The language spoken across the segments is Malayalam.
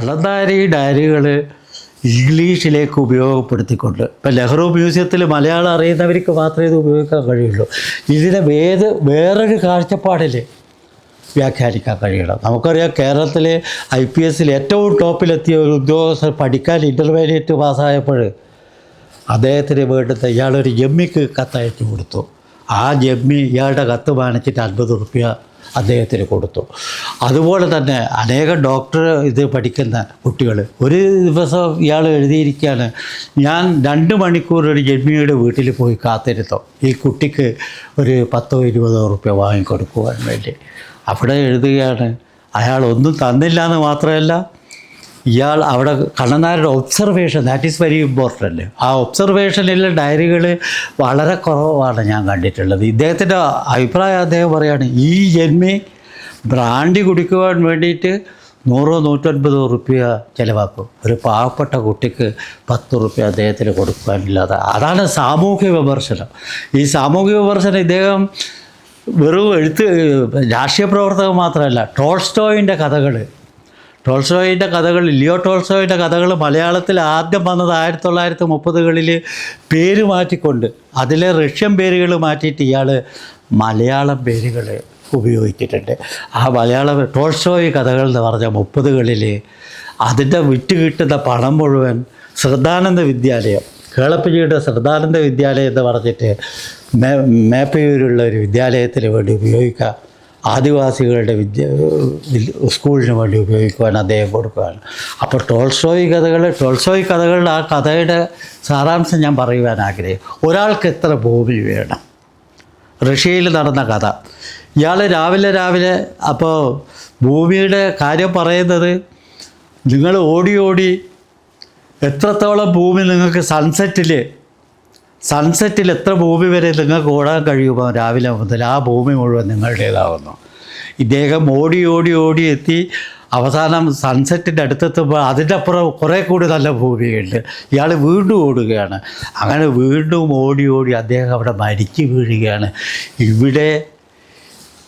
കള്ളന്താരി ഡയറികൾ ഇംഗ്ലീഷിലേക്ക് ഉപയോഗപ്പെടുത്തിക്കൊണ്ട്. ഇപ്പം നെഹ്റു മ്യൂസിയത്തിൽ മലയാളം അറിയുന്നവർക്ക് മാത്രമേ ഇത് ഉപയോഗിക്കാൻ കഴിയുള്ളൂ. ഇതിനെ വേത് വേറൊരു കാഴ്ചപ്പാടിൽ വ്യാഖ്യാനിക്കാൻ കഴിയണം. നമുക്കറിയാം കേരളത്തിൽ ഐ പി എസിൽ ഏറ്റവും ടോപ്പിലെത്തിയ ഒരു ഉദ്യോഗസ്ഥർ പഠിക്കാൻ ഇന്റർമീഡിയറ്റ് പാസ്സായപ്പോൾ അദ്ദേഹത്തിന് വേണ്ടുന്ന ഇയാളൊരു ജമ്മിക്ക് കത്തയച്ചു കൊടുത്തു. ആ ജമ്മി ഇയാളുടെ കത്ത് വാങ്ങിച്ചിട്ട് അൻപത് റുപ്യ അദ്ദേഹത്തിന് കൊടുത്തു. അതുപോലെ തന്നെ അനേകം ഡോക്ടർ ഇത് പഠിക്കുന്ന കുട്ടികൾ. ഒരു ദിവസം ഇയാൾ എഴുതിയിരിക്കുകയാണ് ഞാൻ രണ്ട് മണിക്കൂർ ഒരു ജന്മിയുടെ വീട്ടിൽ പോയി കാത്തിരുത്തോ ഈ കുട്ടിക്ക് ഒരു പത്തോ ഇരുപതോ റുപ്യ വാങ്ങിക്കൊടുക്കുവാൻ വേണ്ടി. അവിടെ എഴുതുകയാണ് അയാൾ ഒന്നും തന്നില്ല എന്ന് മാത്രമല്ല ഇയാൾ അവിടെ കണ്ണനാരുടെ observation that is very important ആ ഒബ്സർവേഷനിലെ ഡയറികൾ വളരെ കുറവാണ് ഞാൻ കണ്ടിട്ടുള്ളത്. ഇദ്ദേഹത്തിന്റെ അഭിപ്രായം അദ്ദേഹം പറയുകയാണ് ഈ ജന്മി ബ്രാൻഡി കുടിക്കുവാൻ വേണ്ടിയിട്ട് നൂറോ നൂറ്റൻപതോ റുപ്യ ചിലവാക്കും. ഒരു പാവപ്പെട്ട കുട്ടിക്ക് പത്ത് റുപ്യ അദ്ദേഹത്തിന് കൊടുക്കാനില്ലാതെ അതാണ് സാമൂഹ്യ വിമർശനം. ഈ സാമൂഹ്യ വിമർശനം ഇദ്ദേഹം വെറും എഴുത്ത് രാഷ്ട്രീയ പ്രവർത്തകർ മാത്രമല്ല ടോൾസ്റ്റോയിന്റെ കഥകൾ ടോൾസ്റ്റോയിന്റെ കഥകൾ ലിയോ ടോൾസോയിന്റെ കഥകൾ മലയാളത്തിൽ ആദ്യം വന്നത് ആയിരത്തി തൊള്ളായിരത്തി മുപ്പതുകളിൽ പേര് മാറ്റിക്കൊണ്ട്. അതിലെ റഷ്യൻ പേരുകൾ മാറ്റിയിട്ട് ഇയാൾ മലയാളം പേരുകൾ ഉപയോഗിച്ചിട്ടുണ്ട്. ആ മലയാള ടോൾസോയ് കഥകൾ എന്ന് പറഞ്ഞ മുപ്പതുകളിൽ അതിന്റെ വിറ്റ് കിട്ടുന്ന പണം മുഴുവൻ ശ്രദ്ധാനന്ദ വിദ്യാലയം കേളപ്പിജിയുടെ ശ്രദ്ധാനന്ദ വിദ്യാലയം എന്ന് പറഞ്ഞിട്ട് മേ മേപ്പയൂരുള്ള ഒരു വിദ്യാലയത്തിന് വേണ്ടി ഉപയോഗിക്കാം. ആദിവാസികളുടെ വിദ്യ സ്കൂളിന് വേണ്ടി ഉപയോഗിക്കുവാൻ അദ്ദേഹം കൊടുക്കുകയാണ് അപ്പോൾ ടോൾസോയി കഥകൾ ടോൾസോയി കഥകളുടെ ആ കഥയുടെ സാരാംശം ഞാൻ പറയുവാൻ ആഗ്രഹിക്കും ഒരാൾക്ക് എത്ര ഭൂമി വേണം? റഷ്യയിൽ നടന്ന കഥ. ഇയാൾ രാവിലെ രാവിലെ അപ്പോൾ ഭൂമിയുടെ കാര്യം പറയുന്നത് നിങ്ങൾ ഓടി ഓടി എത്രത്തോളം ഭൂമി നിങ്ങൾക്ക് സൺസെറ്റിൽ സൺസെറ്റിൽ എത്ര ഭൂമി വരെ നിങ്ങൾക്ക് ഓടാൻ കഴിയുമോ? രാവിലെ മുതൽ ആ ഭൂമി മുഴുവൻ നിങ്ങളുടേതാവുന്നു. ഇദ്ദേഹം ഓടി ഓടി ഓടി എത്തി. അവസാനം സൺസെറ്റിന്റെ അടുത്തെത്തുമ്പോൾ അതിന്റെ അപ്പുറം കുറേ കൂടി നല്ല ഭൂമിയുണ്ട്. ഇയാൾ വീണ്ടും ഓടുകയാണ്. അങ്ങനെ വീണ്ടും ഓടി ഓടി അദ്ദേഹം അവിടെ മരിച്ചു വീഴുകയാണ്. ഇവിടെ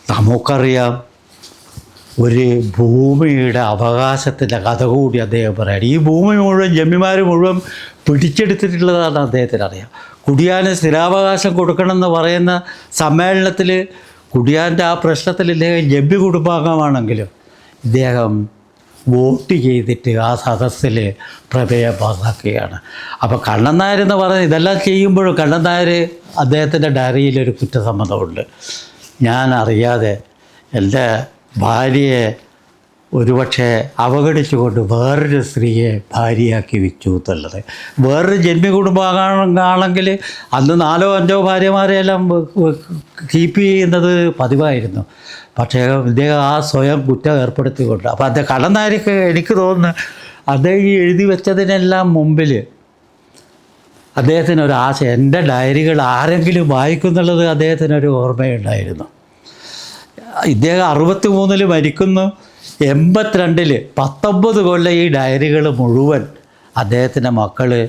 നമുക്കറിയാം ഒരു ഭൂമിയുടെ അവകാശത്തിന്റെ കഥ കൂടി അദ്ദേഹം പറയാണ് ഈ ഭൂമി മുഴുവൻ ജമ്മിമാർ മുഴുവൻ പിടിച്ചെടുത്തിട്ടുള്ളതാണ് അദ്ദേഹത്തിന് അറിയാം കുടിയാന് സ്ഥിരാവകാശം കൊടുക്കണമെന്ന് പറയുന്ന സമ്മേളനത്തിൽ കുടിയാന്റെ ആ പ്രശ്നത്തിൽ ഇദ്ദേഹം ജബ്ബി കുടുംബാംഗമാണെങ്കിലും ഇദ്ദേഹം വോട്ട് ചെയ്തിട്ട് ആ സദസ്സിൽ പ്രമേയം പാസാക്കുകയാണ്. അപ്പോൾ കണ്ണൻ നായർ എന്ന് പറയുന്നത് ഇതെല്ലാം ചെയ്യുമ്പോഴും കണ്ണൻ നായർ അദ്ദേഹത്തിന്റെ ഡയറിയിലൊരു കുറ്റസമ്മതമുണ്ട്. ഞാൻ അറിയാതെ എന്റെ ഭാര്യയെ ഒരുപക്ഷെ അവഗണിച്ചുകൊണ്ട് വേറൊരു സ്ത്രീയെ ഭാര്യയാക്കി വെച്ചു എന്നുള്ളത്. വേറൊരു ജന്മി കുടുംബമാണെങ്കിൽ അന്ന് നാലോ അഞ്ചോ ഭാര്യമാരെയെല്ലാം കീപ്പ് ചെയ്യുന്നത് പതിവായിരുന്നു. പക്ഷേ ഇദ്ദേഹം ആ സ്വയം കുറ്റം ഏർപ്പെടുത്തിക്കൊണ്ട്. അപ്പോൾ അദ്ദേഹം കടന്നായിരിക്കും എനിക്ക് തോന്നുന്നു അദ്ദേഹം ഈ എഴുതി വെച്ചതിനെല്ലാം മുമ്പിൽ അദ്ദേഹത്തിന് ഒരു ആശ എന്റെ ഡയറികൾ ആരെങ്കിലും വായിക്കുന്നുള്ളത് അദ്ദേഹത്തിനൊരു ഓർമ്മയുണ്ടായിരുന്നു. ഇദ്ദേഹം അറുപത്തി മൂന്നിൽ മരിക്കുന്നു. എൺപത്തിരണ്ടിൽ പത്തൊമ്പത് കൊല്ലം ഈ ഡയറികൾ മുഴുവൻ അദ്ദേഹത്തിന്റെ മക്കൾ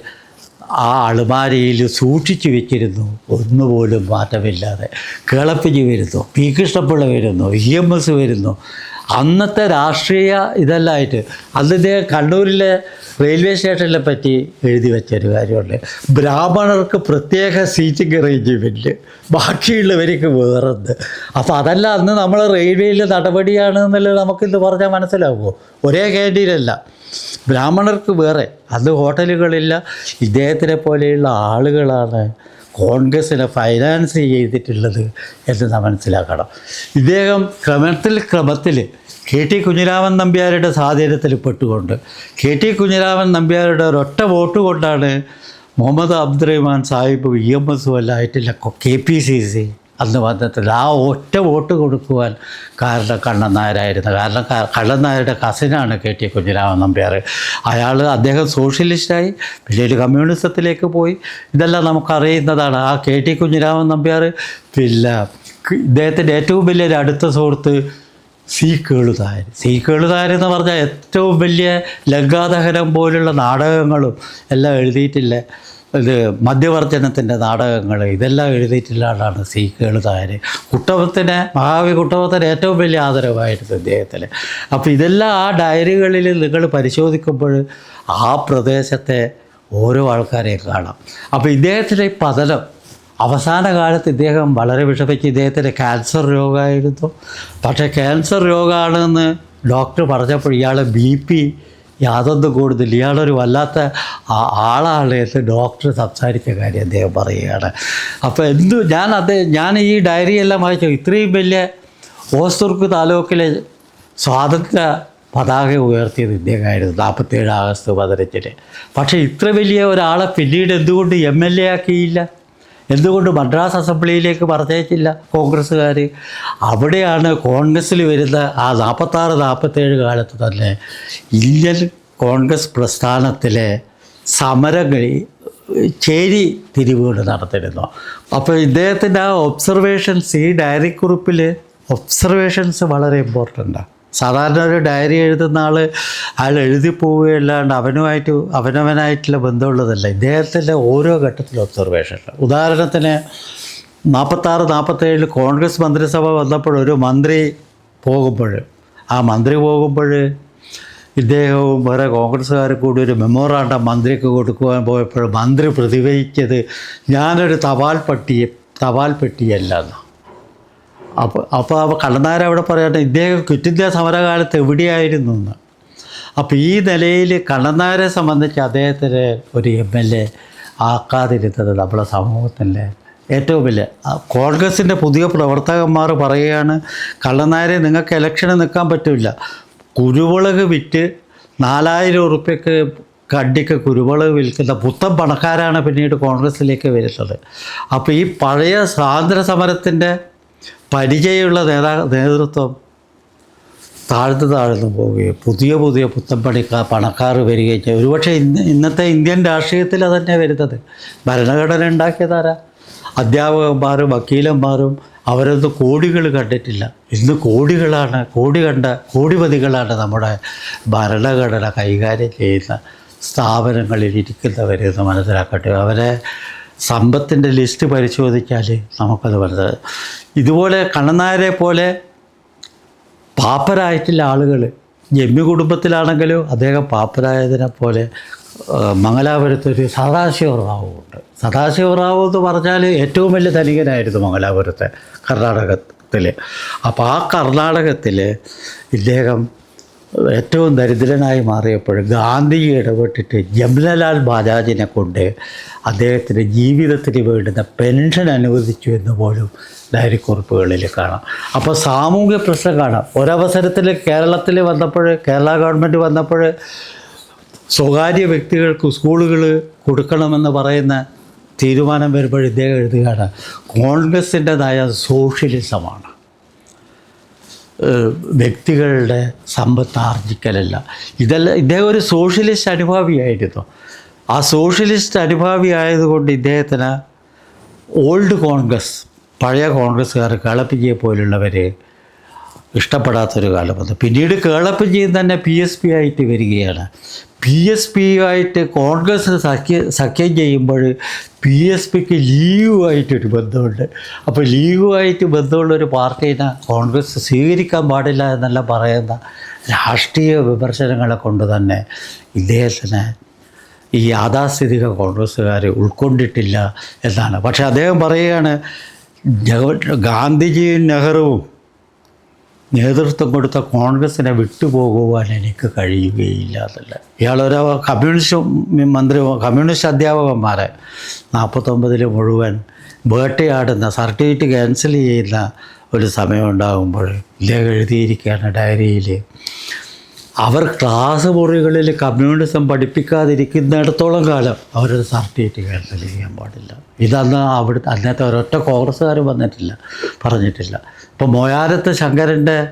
ആ അളുമാരയിൽ സൂക്ഷിച്ചു വെച്ചിരുന്നു. ഒന്നുപോലും മാറ്റമില്ലാതെ കേളപ്പിജി വരുന്നു. പി കൃഷ്ണപിള്ള വരുന്നു. ഇ എം എസ് വരുന്നു. അന്നത്തെ രാഷ്ട്രീയ ഇതെല്ലാമായിട്ട് അന്ന് കണ്ണൂരിലെ റെയിൽവേ സ്റ്റേഷനെ പറ്റി എഴുതി വെച്ചൊരു കാര്യമുണ്ട്. ബ്രാഹ്മണർക്ക് പ്രത്യേക സീറ്റിംഗ് അറേഞ്ച്മെന്റ് ബാക്കിയുള്ളവർക്ക് വേറെന്ത്? അപ്പോൾ അതല്ല അന്ന് നമ്മൾ റെയിൽവേയിൽ നടപടിയാണ് എന്നുള്ളത് നമുക്കിന്ന് പറഞ്ഞാൽ മനസ്സിലാവുമോ? ഒരേ ക്യാന്റീനല്ല ബ്രാഹ്മണർക്ക് വേറെ. അന്ന് ഹോട്ടലുകളില്ല. ഇദ്ദേഹത്തിനെ പോലെയുള്ള ആളുകളാണ് കോൺഗ്രസ്സിനെ ഫൈനാൻസ് ചെയ്തിട്ടുള്ളത് എന്ന് നാം മനസ്സിലാക്കണം. ഇദ്ദേഹം ക്രമത്തിൽ ക്രമത്തിൽ കെ ടി കുഞ്ഞിരാമൻ നമ്പ്യാരുടെ സ്വാധീനത്തിൽ പെട്ടുകൊണ്ട് കെ ടി കുഞ്ഞിരാമൻ നമ്പ്യാരുടെ ഒരൊറ്റ വോട്ട് കൊണ്ടാണ് മുഹമ്മദ് അബ്ദുറഹ്മാൻ സാഹിബ് ഇ എം എസും എല്ലാം ആയിട്ടില്ല. കെ പി സി സി അന്ന് വന്നിട്ടില്ല ആ ഒറ്റ വോട്ട് കൊടുക്കുവാൻ കാരണം കണ്ണൻ നായരായിരുന്നു. കാരണം കണ്ണൻ നായരുടെ കസിനാണ് കെ ടി കുഞ്ഞിരാമൻ നമ്പ്യാർ. അയാൾ അദ്ദേഹം സോഷ്യലിസ്റ്റായി പിന്നീട് കമ്മ്യൂണിസത്തിലേക്ക് പോയി. ഇതെല്ലാം നമുക്കറിയുന്നതാണ്. ആ കെ ടി കുഞ്ഞിരാമൻ നമ്പ്യാർ പിന്നെ ഇദ്ദേഹത്തിന്റെ ഏറ്റവും വലിയൊരു അടുത്ത സുഹൃത്ത് സി കേളുതാർ സി കേളുതാർ എന്ന് പറഞ്ഞാൽ ഏറ്റവും വലിയ ലങ്കാദഹനം പോലുള്ള നാടകങ്ങളും എല്ലാം എഴുതിയിട്ടില്ല? ഇത് മദ്യവർജനത്തിന്റെ നാടകങ്ങൾ ഇതെല്ലാം എഴുതിയിട്ടുള്ള ആളാണ് താര് കുട്ടവത്തിന് മഹാവി കുട്ടവത്തിന് ഏറ്റവും വലിയ ആദരവായിരുന്നു ഇദ്ദേഹത്തിൽ. അപ്പോൾ ഇതെല്ലാം ആ ഡയറികളിൽ നിങ്ങൾ പരിശോധിക്കുമ്പോൾ ആ പ്രദേശത്തെ ഓരോ ആൾക്കാരെയും കാണാം. അപ്പോൾ ഇദ്ദേഹത്തിന്റെ പതനം അവസാന കാലത്ത് ഇദ്ദേഹം വളരെ വിഷമിച്ച് ഇദ്ദേഹത്തിന് ക്യാൻസർ രോഗമായിരുന്നു. പക്ഷേ ക്യാൻസർ രോഗമാണെന്ന് ഡോക്ടർ പറഞ്ഞപ്പോൾ ഇയാൾ ബി പി യാതൊന്നും കൂടുതൽ ഇയാളൊരു വല്ലാത്ത ആളാണ് എന്ന് ഡോക്ടർ സംസാരിച്ച കാര്യം അദ്ദേഹം പറയുകയാണ്. അപ്പോൾ എന്തു ഞാൻ അത് ഞാൻ ഈ ഡയറി എല്ലാം വായിച്ചു. ഇത്രയും വലിയ ഓസ്തുർക്ക് താലൂക്കിലെ സ്വാതന്ത്ര്യ പതാക ഉയർത്തിയത് ഇദ്ദേഹമായിരുന്നു നാൽപ്പത്തേഴ് ആഗസ്റ്റ് പതിനഞ്ചിന്. പക്ഷേ ഇത്ര വലിയ ഒരാളെ പിന്നീട് എന്തുകൊണ്ട് എം എൽ എ ആക്കിയില്ല? എന്തുകൊണ്ട് മദ്രാസ് അസംബ്ലിയിലേക്ക് പറഞ്ഞയച്ചില്ല കോൺഗ്രസ്സുകാർ അവിടെയാണ് കോൺഗ്രസ്സിൽ വരുന്ന ആ നാൽപ്പത്താറ് നാൽപ്പത്തേഴ് കാലത്ത് തന്നെ ഇന്ത്യൻ കോൺഗ്രസ് പ്രസ്ഥാനത്തിലെ സമരങ്ങൾ ചേരി തിരിവുകൾ നടത്തിയിരുന്നു അപ്പോൾ ഇദ്ദേഹത്തിന്റെ ആ ഒബ്സർവേഷൻസ് ഈ ഡയറി കുറിപ്പിൽ ഒബ്സർവേഷൻസ് വളരെ ഇമ്പോർട്ടന്റാണ് സാധാരണ ഒരു ഡയറി എഴുതുന്ന ആൾ അയാൾ എഴുതി പോവുകയല്ലാണ്ട് അവനുമായിട്ട് അവനവനായിട്ടുള്ള ബന്ധമുള്ളതല്ല. ഇദ്ദേഹത്തിന്റെ ഓരോ ഘട്ടത്തിലും ഒബ്സർവേഷൻ ഉദാഹരണത്തിന് നാൽപ്പത്താറ് നാൽപ്പത്തേഴിൽ കോൺഗ്രസ് മന്ത്രിസഭ വന്നപ്പോൾ ഒരു മന്ത്രി പോകുമ്പോൾ ആ മന്ത്രി പോകുമ്പോൾ ഇദ്ദേഹവും വേറെ കോൺഗ്രസ്സുകാർ കൂടി ഒരു മെമ്മോറാണ്ടം മന്ത്രിക്ക് കൊടുക്കുവാൻ പോയപ്പോൾ മന്ത്രി പ്രതികരിച്ചത് ഞാനൊരു തപാൽ പട്ടിയെ തപാൽ പെട്ടിയല്ല എന്ന് അപ്പോൾ അപ്പോൾ കള്ളനാര അവിടെ പറയട്ടെ ഇദ്ദേഹം ക്വിറ്റ് ഇന്ത്യ സമരകാലത്ത് എവിടെയായിരുന്നു എന്ന്. അപ്പോൾ ഈ നിലയിൽ കണ്ണനാരെ സംബന്ധിച്ച് അദ്ദേഹത്തിന് ഒരു എം എൽ എ ആക്കാതിരുന്നത് നമ്മുടെ സമൂഹത്തിന്റെ ഏറ്റവും വലിയ ആ, കോൺഗ്രസിന്റെ പുതിയ പ്രവർത്തകന്മാർ പറയുകയാണ് കള്ളനാരെ നിങ്ങൾക്ക് ഇലക്ഷന് നിൽക്കാൻ പറ്റില്ല. കുരുവിളക് വിറ്റ് നാലായിരം ഉറുപ്പ്യക്ക് കണ്ടിക്ക് കുരുമുളക് വിൽക്കുന്ന പുത്തൻ പണക്കാരാണ് പിന്നീട് കോൺഗ്രസ്സിലേക്ക് വരുന്നത്. അപ്പോൾ ഈ പഴയ സ്വാതന്ത്ര്യ സമരത്തിന്റെ പരിചയമുള്ള നേതാ നേതൃത്വം താഴ്ന്നു താഴ്ന്നു പോവുകയും പുതിയ പുതിയ പുത്തമ്പണിക്കാർ പണക്കാർ വരികയും ചെയ്യും. ഒരുപക്ഷെ ഇന്ന് ഇന്നത്തെ ഇന്ത്യൻ രാഷ്ട്രീയത്തിൽ അതന്നെ വരുന്നത്. ഭരണഘടന ഉണ്ടാക്കിയതാരാ? അധ്യാപകന്മാരും വക്കീലന്മാരും അവരൊന്നും കോടികൾ കണ്ടിട്ടില്ല. ഇന്ന് കോടികളാണ് കോടി കണ്ട കോടിപതികളാണ് നമ്മുടെ ഭരണഘടന കൈകാര്യം ചെയ്യുന്ന സ്ഥാപനങ്ങളിൽ ഇരിക്കുന്നവരെന്ന് മനസ്സിലാക്കട്ടെ. അവരെ സമ്പത്തിന്റെ ലിസ്റ്റ് പരിശോധിച്ചാൽ നമുക്കത് വരുന്നത് ഇതുപോലെ കണ്ണനാരെ പോലെ പാപ്പരായിട്ടുള്ള ആളുകൾ ജമ്മി കുടുംബത്തിലാണെങ്കിലും അദ്ദേഹം പാപ്പരായതിനെ പോലെ മംഗലാപുരത്തൊരു മംഗലാപുരത്തൊരു റാവുണ്ട് സദാശിവ സദാശിവറാവു എന്ന് പറഞ്ഞാൽ ഏറ്റവും വലിയ ധനികനായിരുന്നു മംഗലാപുരത്തെ കർണാടകത്തിൽ അപ്പോൾ ആ കർണാടകത്തിൽ ഇദ്ദേഹം ഏറ്റവും ദരിദ്രനായി മാറിയപ്പോൾ ഗാന്ധിജി ഇടപെട്ടിട്ട് ജംലലാൽ ബാലാജിനെ കൊണ്ട് അദ്ദേഹത്തിന്റെ ജീവിതത്തിന് വേണ്ടുന്ന പെൻഷൻ അനുവദിച്ചു എന്ന് പോലും ഡയറിക്കുറിപ്പുകളിൽ കാണാം. അപ്പോൾ സാമൂഹ്യ പ്രശ്നം കാണാം. ഒരവസരത്തിൽ കേരളത്തിൽ വന്നപ്പോൾ കേരള ഗവൺമെന്റ് വന്നപ്പോൾ സ്വകാര്യ വ്യക്തികൾക്ക് സ്കൂളുകൾ കൊടുക്കണമെന്ന് പറയുന്ന തീരുമാനം വരുമ്പോൾ ഇദ്ദേഹം എഴുതുകയാണ് കോൺഗ്രസിന്റെതായ സോഷ്യലിസമാണ്. വ്യക്തികളുടെ സമ്പത്ത് ആർജിക്കലല്ല. ഇതെല്ലാം ഇദ്ദേഹം ഒരു സോഷ്യലിസ്റ്റ് അനുഭാവിയായിരുന്നു. ആ സോഷ്യലിസ്റ്റ് അനുഭാവി ആയതുകൊണ്ട് ഇദ്ദേഹത്തിന് ഓൾഡ് കോൺഗ്രസ് പഴയ കോൺഗ്രസ്സുകാർ കളപ്പിക്കുക പോലുള്ളവരെ ഇഷ്ടപ്പെടാത്തൊരു കാലം വന്നു. പിന്നീട് കേളപ്പഞ്ചിയും തന്നെ പി എസ് പി ആയിട്ട് വരികയാണ്. പി എസ് പി ആയിട്ട് കോൺഗ്രസ് സഖ്യ സഖ്യം ചെയ്യുമ്പോൾ പി എസ് പിക്ക് ലീഗുമായിട്ടൊരു ബന്ധമുണ്ട്. അപ്പോൾ ലീഗുമായിട്ട് ബന്ധമുള്ളൊരു പാർട്ടീനെ കോൺഗ്രസ് സ്വീകരിക്കാൻ പാടില്ല എന്നെല്ലാം പറയുന്ന രാഷ്ട്രീയ വിമർശനങ്ങളെ കൊണ്ട് തന്നെ ഇദ്ദേഹത്തിന് ഈ യാഥാസ്ഥിതിക കോൺഗ്രസ്സുകാർ ഉൾക്കൊണ്ടിട്ടില്ല എന്നാണ്. പക്ഷേ അദ്ദേഹം പറയുകയാണ് ഗാന്ധിജിയും നെഹ്റുവും നേതൃത്വം കൊടുത്ത കോൺഗ്രസിനെ വിട്ടുപോകുവാൻ എനിക്ക് കഴിയുകയില്ല എന്നല്ല. ഇയാളൊരു കമ്മ്യൂണിസ്റ്റ് മന്ത്രി കമ്മ്യൂണിസ്റ്റ് അധ്യാപകന്മാരെ നാൽപ്പത്തൊമ്പതിൽ മുഴുവൻ വേട്ടയാടുന്ന സർട്ടിഫിക്കറ്റ് ക്യാൻസൽ ചെയ്യുന്ന ഒരു സമയം ഉണ്ടാകുമ്പോൾ ഇദ്ദേഹം എഴുതിയിരിക്കുകയാണ് ഡയറിയിൽ. അവർ ക്ലാസ് മുറികളിൽ കമ്മ്യൂണിസം പഠിപ്പിക്കാതിരിക്കുന്നിടത്തോളം കാലം അവരത് സർട്ടിഫിക്കറ്റ് ക്യാൻസൽ ചെയ്യാൻ പാടില്ല. ഇതന്ന് അവിടുത്തെ അന്നത്തെ ഒരൊറ്റ കോൺഗ്രസ്സുകാർ വന്നിട്ടില്ല പറഞ്ഞിട്ടില്ല. ഇപ്പോൾ മോയാരത്ത് ശങ്കരന്റെ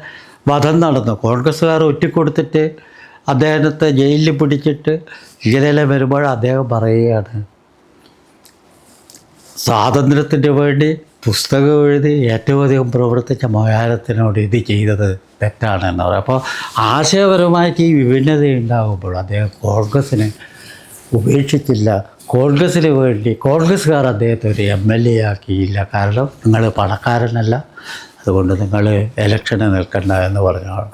വധം നടന്നു. കോൺഗ്രസ്സുകാർ ഒറ്റിക്കൊടുത്തിട്ട് അദ്ദേഹത്തെ ജയിലിൽ പിടിച്ചിട്ട് ഇങ്ങനെയെല്ലാം വരുമ്പോൾ അദ്ദേഹം പറയുകയാണ് സ്വാതന്ത്ര്യത്തിന് വേണ്ടി പുസ്തകം എഴുതി ഏറ്റവും അധികം പ്രവർത്തിച്ച മലയാളത്തിനോട് ഇത് ചെയ്തത് തെറ്റാണ് എന്ന് പറയും. അപ്പോൾ ആശയപരമായിട്ട് ഈ വിഭിന്നത ഉണ്ടാകുമ്പോൾ അദ്ദേഹം കോൺഗ്രസ്സിനെ ഉപേക്ഷിച്ചില്ല. കോൺഗ്രസ്സിന് വേണ്ടി കോൺഗ്രസ്സുകാർ അദ്ദേഹത്തെ ഒരു എം എൽ എ ആക്കിയില്ല. കാരണം നിങ്ങൾ പണക്കാരനല്ല. അതുകൊണ്ട് നിങ്ങൾ ഇലക്ഷന് നിൽക്കണ്ട എന്ന് പറഞ്ഞാണ്.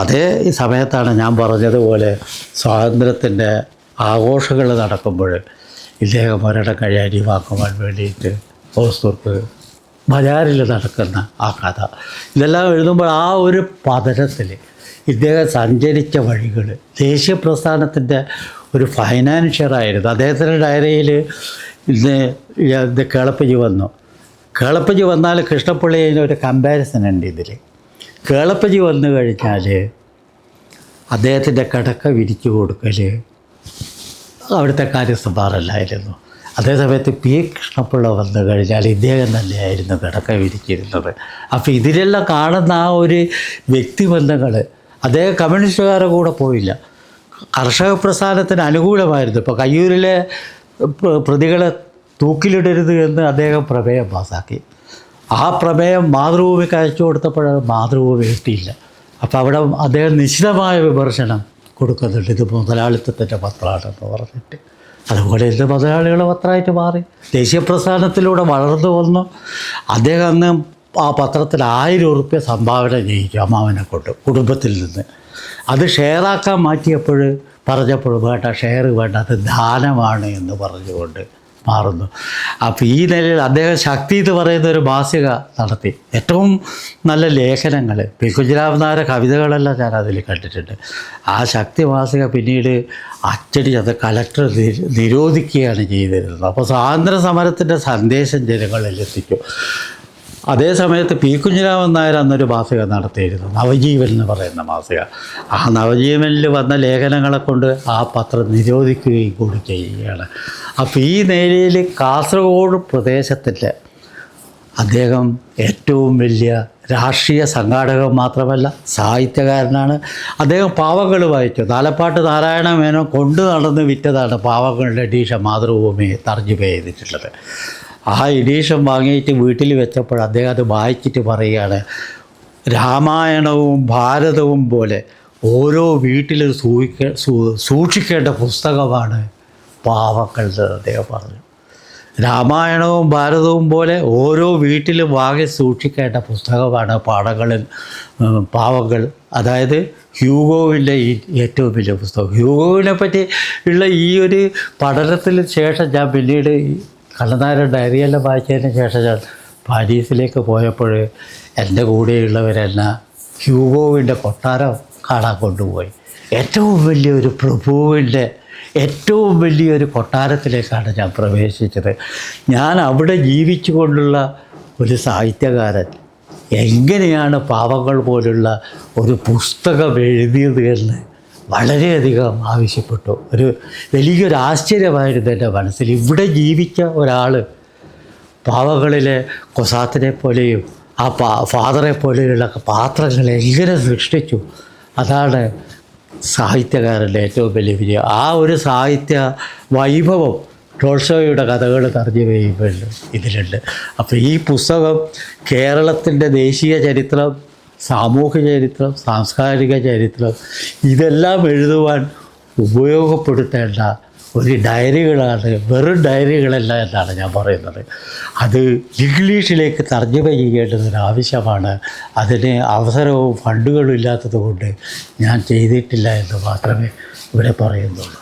അതേ സമയത്താണ് ഞാൻ പറഞ്ഞതുപോലെ സ്വാതന്ത്ര്യത്തിന്റെ ആഘോഷങ്ങൾ നടക്കുമ്പോൾ ഇദ്ദേഹം ഒരിടം കഴിയാരി വാക്കുവാൻ വേണ്ടിയിട്ട് ഹോസ്തുർക്ക് ബജാറിൽ നടക്കുന്ന ആ കഥ. ഇതെല്ലാം എഴുതുമ്പോൾ ആ ഒരു പതനത്തിൽ ഇദ്ദേഹം സഞ്ചരിച്ച വഴികൾ ദേശീയ പ്രസ്ഥാനത്തിന്റെ ഒരു ഫൈനാൻഷ്യറായിരുന്നു. അദ്ദേഹത്തിന്റെ ഡയറിയിൽ ഇത് ഇത് കേളപ്പജി വന്നു. കേളപ്പജി വന്നാൽ കൃഷ്ണപ്പിള്ളിന് ഒരു കമ്പാരിസൺ ഉണ്ട് ഇതിൽ. കേളപ്പജി വന്നു കഴിഞ്ഞാൽ അദ്ദേഹത്തിന്റെ കിടക്ക വിരിച്ചു കൊടുക്കൽ. അവിടുത്തെ കാര്യസ്ഥന്മാരല്ലായിരുന്നു. അതേസമയത്ത് പി കൃഷ്ണപിള്ള വന്നു കഴിഞ്ഞാൽ ഇദ്ദേഹം തന്നെയായിരുന്നു കിടക്ക വിരിച്ചിരുന്നത് അപ്പോൾ ഇതിലെല്ലാം കാണുന്ന ആ ഒരു വ്യക്തിബന്ധങ്ങൾ അദ്ദേഹം കമ്മ്യൂണിസ്റ്റുകാരുടെ കൂടെ പോയില്ല. കർഷക പ്രസ്ഥാനത്തിന് അനുകൂലമായിരുന്നു. ഇപ്പോൾ കയ്യൂരിലെ പ്ര- പ്രതികളെ തൂക്കിലിടരുത് എന്ന് അദ്ദേഹം പ്രമേയം പാസാക്കി. ആ പ്രമേയം മാതൃഭൂമിക്ക് അയച്ചു കൊടുത്തപ്പോൾ മാതൃഭൂമി കിട്ടിയില്ല. അപ്പോൾ അവിടെ അദ്ദേഹം നിശ്ചിതമായ വിമർശനം കൊടുക്കുന്നുണ്ട്. ഇത് മുതലാളിത്തത്തിന്റെ പത്രമാണെന്ന് പറഞ്ഞിട്ട്. അതുപോലെ ഇത് മുതലാളികൾ പത്രമായിട്ട് മാറി. ദേശീയ പ്രസ്ഥാനത്തിലൂടെ വളർന്നു വന്നു. അദ്ദേഹം അന്ന് ആ പത്രത്തിൽ ആയിരം ഉറുപ്പ്യ സംഭാവന ചെയ്യിച്ചു അമ്മാവനെ കൊണ്ട് കുടുംബത്തിൽ നിന്ന്. അത് ഷെയറാക്കാൻ മാറ്റിയപ്പോൾ പറഞ്ഞപ്പോൾ വേണ്ട ഷെയർ വേണ്ട അത് ദാനമാണ് എന്ന് പറഞ്ഞുകൊണ്ട് മാറുന്നു. അപ്പോൾ ഈ നിലയിൽ അദ്ദേഹം ശക്തി എന്ന് പറയുന്ന ഒരു മാസിക നടത്തി. ഏറ്റവും നല്ല ലേഖനങ്ങൾ. പി. കുഞ്ഞിരാമൻ കവിതകളെല്ലാം ഞാൻ അതിൽ കണ്ടിട്ടുണ്ട്. ആ ശക്തി മാസിക പിന്നീട് അച്ചടി അത് കലക്ടർ നിരോധിക്കുകയാണ് ചെയ്തിരുന്നത്. അപ്പോൾ സ്വാതന്ത്ര്യ സമരത്തിന്റെ സന്ദേശം ജനങ്ങളിൽ എത്തിക്കും. അതേ സമയത്ത് പി കുഞ്ഞിരാമൻ നായർ അന്നൊരു മാസിക നടത്തിയിരുന്നു. നവജീവൻ എന്ന് പറയുന്ന മാസിക. ആ നവജീവനിൽ വന്ന ലേഖനങ്ങളെ കൊണ്ട് ആ പത്രം നിരോധിക്കുകയും കൂടി ചെയ്യുകയാണ്. അപ്പോൾ ഈ നിലയിൽ കാസർഗോഡ് പ്രദേശത്തിൽ അദ്ദേഹം ഏറ്റവും വലിയ രാഷ്ട്രീയ സംഘാടകൻ മാത്രമല്ല സാഹിത്യകാരനാണ്. അദ്ദേഹം പാവങ്ങൾ വായിച്ചു. നാലപ്പാട്ട് നാരായണ മേനോൻ കൊണ്ടു നടന്ന് വിറ്റതാണ് പാവങ്ങളുടെ ഡീഷ മാതൃഭൂമി തർജമ ചെയ്തിട്ടുള്ളത്. ആ എഡീഷൻ വാങ്ങിയിട്ട് വീട്ടിൽ വെച്ചപ്പോൾ അദ്ദേഹം അത് വായിച്ചിട്ട് പറയുകയാണ് രാമായണവും ഭാരതവും പോലെ ഓരോ വീട്ടിലും സൂക്ഷിക്ക സൂക്ഷിക്കേണ്ട പുസ്തകമാണ് പാവക്കളുടെ അദ്ദേഹം പറഞ്ഞു. രാമായണവും ഭാരതവും പോലെ ഓരോ വീട്ടിലും വാങ്ങി സൂക്ഷിക്കേണ്ട പുസ്തകമാണ് പാടങ്ങളിൽ പാവങ്ങൾ. അതായത് ഹ്യൂഗോവിന്റെ ഈ ഏറ്റവും വലിയ പുസ്തകം. ഹ്യൂഗോവിനെ പറ്റി ഉള്ള ഈ ഒരു പഠനത്തിന് ശേഷം ഞാൻ പിന്നീട് ഈ കള്ളനായരുടെ ഡയറിയെല്ലാം വായിച്ചതിന് ശേഷം ഞാൻ പാരീസിലേക്ക് പോയപ്പോൾ എന്റെ കൂടെയുള്ളവരെല്ലാം ഹ്യൂഗോവിന്റെ കൊട്ടാരം കാണാൻ കൊണ്ടുപോയി. ഏറ്റവും വലിയൊരു പ്രഭുവിന്റെ ഏറ്റവും വലിയൊരു കൊട്ടാരത്തിലേക്കാണ് ഞാൻ പ്രവേശിച്ചത്. ഞാൻ അവിടെ ജീവിച്ചുകൊണ്ടുള്ള ഒരു സാഹിത്യകാരൻ. എങ്ങനെയാണ് പാവങ്ങൾ പോലുള്ള ഒരു പുസ്തകം എഴുതിയത് എന്ന് വളരെയധികം ആവശ്യപ്പെട്ടു. ഒരു വലിയൊരു ആശ്ചര്യമായിരുന്നു എന്റെ മനസ്സിൽ. ഇവിടെ ജീവിച്ച ഒരാൾ പാവകളിലെ കൊസാത്തിനെ പോലെയും ആ പാ ഫാദറെ പോലെയുള്ള പാത്രങ്ങൾ എങ്ങനെ സൃഷ്ടിച്ചു? അതാണ് സാഹിത്യകാരന്റെ ഏറ്റവും വലിയ വിജയം. ആ ഒരു സാഹിത്യ വൈഭവം ടോൾഷോയുടെ കഥകൾ തർജമ കഴിയുമ്പോൾ ഇതിലുണ്ട്. അപ്പോൾ ഈ പുസ്തകം കേരളത്തിന്റെ ദേശീയ ചരിത്രം സാമൂഹിക ചരിത്രം സാംസ്കാരിക ചരിത്രം ഇതെല്ലാം എഴുതുവാൻ ഉപയോഗപ്പെടുത്തേണ്ട ഒരു ഡയറികളാണ് വെറും ഡയറികളല്ല എന്നാണ് ഞാൻ പറയുന്നത്. അത് ഇംഗ്ലീഷിലേക്ക് തർജമ ചെയ്യേണ്ടതിന് ആവശ്യമാണ്. അതിന് അവസരവും ഫണ്ടുകളും ഇല്ലാത്തത് കൊണ്ട് ഞാൻ ചെയ്തിട്ടില്ല എന്ന് മാത്രമേ ഇവിടെ പറയുന്നുള്ളൂ.